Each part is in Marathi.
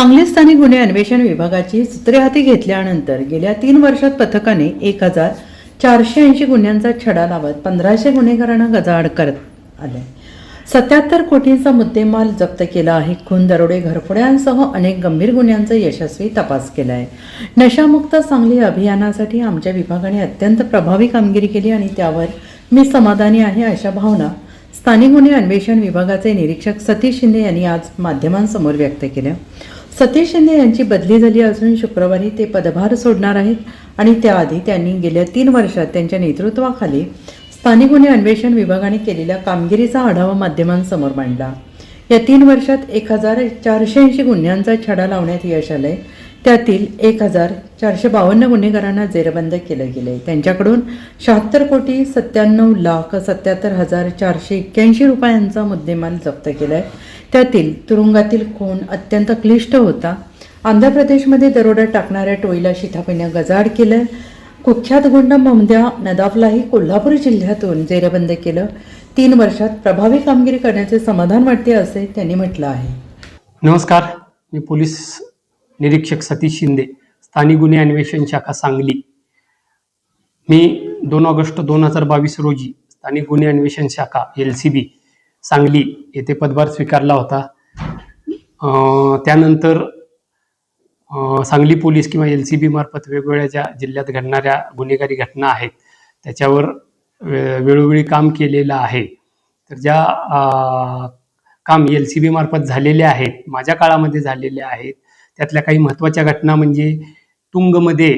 सांगली स्थानिक गुन्हे अन्वेषण विभागाची सूत्रे हाती घेतल्यानंतर गेल्या तीन वर्षात पथकाने एक हजार चारशे ऐंशी गुन्ह्यांचा छडा लावत पंधराशे गुन्हेगारांना गजाआड करत आले. सत्याहत्तर कोटींचा मुद्देमाल जप्त केला आहे. खून दरोडे घरफोड्यांसह अनेक गंभीर गुन्ह्यांचा यशस्वी तपास केला आहे नशामुक्त सांगली अभियानासाठी आमच्या विभागाने अत्यंत प्रभावी कामगिरी केली आणि त्यावर मी समाधानी आहे अशा भावना स्थानिक गुन्हे अन्वेषण विभागाचे निरीक्षक सतीश शिंदे यांनी आज माध्यमांसमोर व्यक्त केल्या. सतीश शिंदे यांची बदली झाली असून शुक्रवारी ते पदभार सोडणार आहेत आणि त्याआधी त्यांनी गेल्या तीन वर्षात त्यांच्या नेतृत्वाखाली स्थानिक गुन्हे अन्वेषण विभागाने केलेल्या कामगिरीचा आढावा माध्यमांसमोर मांडला. या तीन वर्षात एक हजार चारशे ऐंशी गुन्ह्यांचा छडा लावण्यात यश आलंय. त्यातील एक हजार चारशे बावन्न गुन्हेगारांना जेरबंद केलं गेलंय त्यांच्याकडून शहात्तर कोटी सत्त्याण्णव लाख सत्याहत्तर हजार चारशे एक्क्याऐंशी रुपयांचा मुद्देमाल जप्त केलाय. त्यातील तुरुंगातील खून अत्यंत क्लिष्ट होता. आंध्र प्रदेशमध्ये दरोडा टाकणाऱ्या टोळीला शिथापिनं गजाड केलं. कुख्यात गुंड ममद्या नदाफलाही कोल्हापूर जिल्ह्यातून जेरबंद केलं. तीन वर्षात प्रभावी कामगिरी करण्याचे समाधान वाटते असे त्यांनी म्हटलं आहे. नमस्कार. मी पोलीस निरीक्षक सतीश शिंदे स्थानिक गुन्हे अन्वेषण शाखा सांगली. मी दोन ऑगस्ट दोन हजार बावीस रोजी स्थानिक गुन्हे अन्वेषण शाखा एल सी बी सांगली येथे पदभार स्वीकारला होता. त्यानंतर सांगली पोलीस किंवा एल सी बी मार्फत वेगवेगळ्या ज्या जिल्ह्यात घडणाऱ्या गुन्हेगारी घटना आहेत. त्याच्यावर वेळोवेळी काम केलेलं आहे. तर ज्या काम एल सी बी मार्फत झालेले आहेत माझ्या काळामध्ये झालेले आहेत त्यातल्या काही महत्त्वाच्या घटना म्हणजे तुंगमध्ये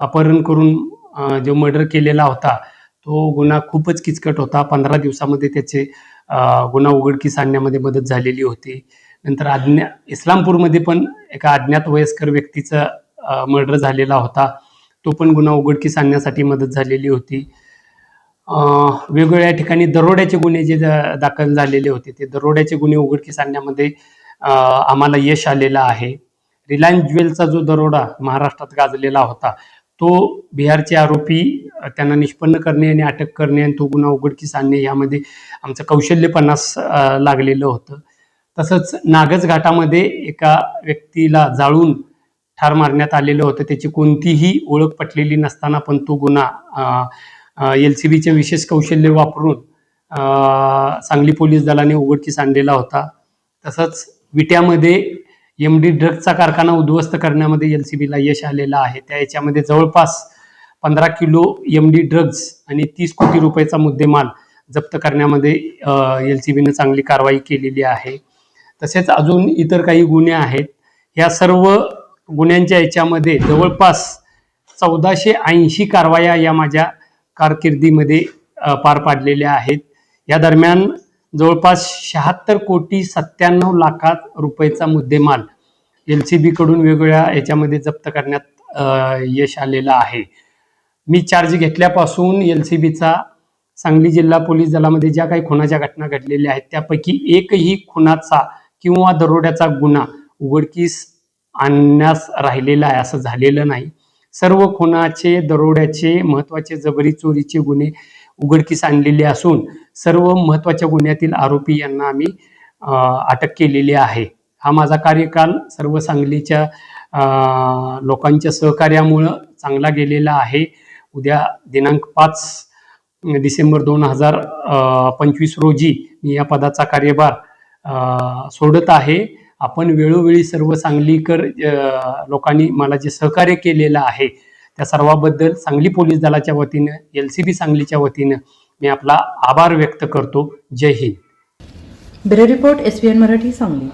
अपहरण करून जो मर्डर केलेला होता तो गुन्हा खूपच किचकट होता. पंधरा दिवसामध्ये त्याचे गुन्हा उघडकीस आणण्यामध्ये मदत झालेली होती. नंतर अज्ञा इस्लामपूरमध्ये पण एका अज्ञात वयस्कर व्यक्तीचा मर्डर झालेला होता. तो पण गुन्हा उघडकीस आणण्यासाठी मदत झालेली होती. वेगवेगळ्या ठिकाणी दरोड्याचे गुन्हे जे दाखल झालेले होते ते दरोड्याचे गुन्हे उघडकीस आणण्यामध्ये आम्हाला यश आलेलं आहे. रिलायन्स ज्वेलचा जो दरोडा महाराष्ट्रात गाजलेला होता तो बिहारचे आरोपी त्यांना निष्पन्न करणे आणि अटक करणे आणि तो गुन्हा उघडकीस आणणे यामध्ये आमचं कौशल्यपणास लागलेलं होतं. तसंच नागज घाटामध्ये एका व्यक्तीला जाळून ठार मारण्यात आलेलं होतं. त्याची कोणतीही ओळख पटलेली नसताना पण तो गुन्हा एल सी बीचे विशेष कौशल्य वापरून सांगली पोलीस दलाने उघडकीस आणलेला होता. तसंच विट्यामध्ये एम डी ड्रगचा कारखाना उद्ध्वस्त करण्यामध्ये एल सी बीला यश आलेलं आहे. त्या याच्यामध्ये जवळपास पंधरा किलो एम डी ड्रग्ज आणि तीस कोटी रुपयाचा मुद्देमाल जप्त करण्यामध्ये एल सी बीनं चांगली कारवाई केलेली आहे. तसेच अजून इतर काही गुन्हे आहेत. या सर्व गुन्ह्यांच्या याच्यामध्ये जवळपास चौदाशे ऐंशी कारवाया या माझ्या कारकिर्दीमध्ये पार पाडलेल्या आहेत. या दरम्यान जवळपास शहात्तर कोटी सत्त्याण्णव लाखात रुपयेचा मुद्देमाल एल सी बीकडून वेगवेगळ्या याच्यामध्ये जप्त करण्यात यश आलेलं आहे. मी चार्ज घेतल्यापासून एल सी बीचा सांगली जिल्हा पोलीस दलामध्ये ज्या काही खुनाच्या घटना घडलेल्या आहेत त्यापैकी एकही खुनाचा किंवा दरोड्याचा गुन्हा उघडकीस आणण्यास राहिलेला आहे असं झालेलं नाही. सर्व खुनाचे दरोड्याचे महत्त्वाचे जबरी चोरीचे गुन्हे उघडकीस आणलेले असून सर्व महत्त्वाच्या गुन्ह्यातील आरोपी यांना आम्ही अटक केलेली आहे. हा माझा कार्यकाल सर्व सांगलीच्या लोकांच्या सहकार्यामुळं चांगला गेलेला आहे. उद्या दिनांक पाच डिसेंबर दोन हजार पंचवीस रोजी मी या पदाचा कार्यभार सोडत आहे. आपण वेळोवेळी सर्व सांगलीकर लोकांनी मला जे सहकार्य केलेलं आहे त्या सर्वाबद्दल सांगली पोलीस दलाच्या वतीनं एल सी बी सांगलीच्या वतीनं मी आपला आभार व्यक्त करतो. जय Hind. Bureau report S Marathi Sangli.